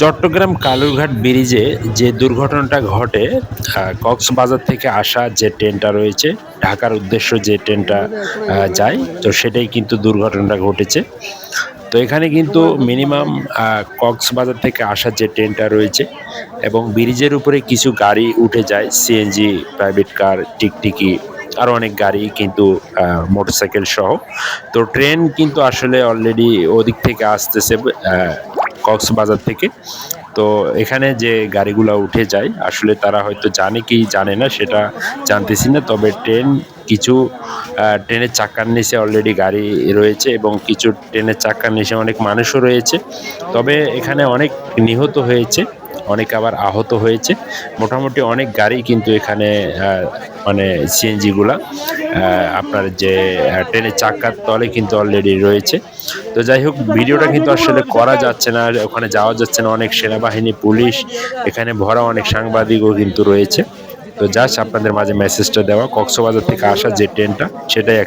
চট্টগ্রাম কালুরঘাট ব্রিজে যে দুর্ঘটনাটা ঘটে কক্সবাজার থেকে আসা যে ট্রেনটা রয়েছে, ঢাকার উদ্দেশ্য যে ট্রেনটা যায়, তো সেটাই কিন্তু দুর্ঘটনাটা ঘটেছে। তো এখানে কিন্তু মিনিমাম কক্সবাজার থেকে আসা যে ট্রেনটা রয়েছে এবং ব্রিজের উপরে কিছু গাড়ি উঠে যায় সিএনজি প্রাইভেট কার টিকটিকি আরও অনেক গাড়ি কিন্তু মোটরসাইকেল সহ। তো ট্রেন কিন্তু আসলে অলরেডি ওদিক থেকে আসতেছে কক্সবাজার থেকে। তো এখানে যে গাড়িগুলো উঠে যায়, আসলে তারা হয়তো জানে কি জানে না, সেটা জানতেছি না। তবে ট্রেন কিছু ট্রেনের চাকার নিচে অলরেডি গাড়ি রয়েছে এবং কিছু ট্রেনের চাকার নিচে অনেক মানুষও রয়েছে। তবে এখানে অনেক নিহত হয়েছে। অনেক আবার আহত হয়েছে। মোটামুটি অনেক গাড়ি কিন্তু এখানে মানে সিএনজিগুলা আপনার যে ট্রেনের চাকার তলে কিন্তু অলরেডি রয়েছে। তো যাই হোক, ভিডিওটা কিন্তু আসলে করা যাচ্ছে না, ওখানে যাওয়া যাচ্ছে না। অনেক সেনাবাহিনী, পুলিশ, এখানে ভরা অনেক সাংবাদিকও কিন্তু রয়েছে। তো জাস্ট আপনাদের মাঝে মেসেজটা দেওয়া, কক্সবাজার থেকে আসা যে ট্রেনটা, সেটাই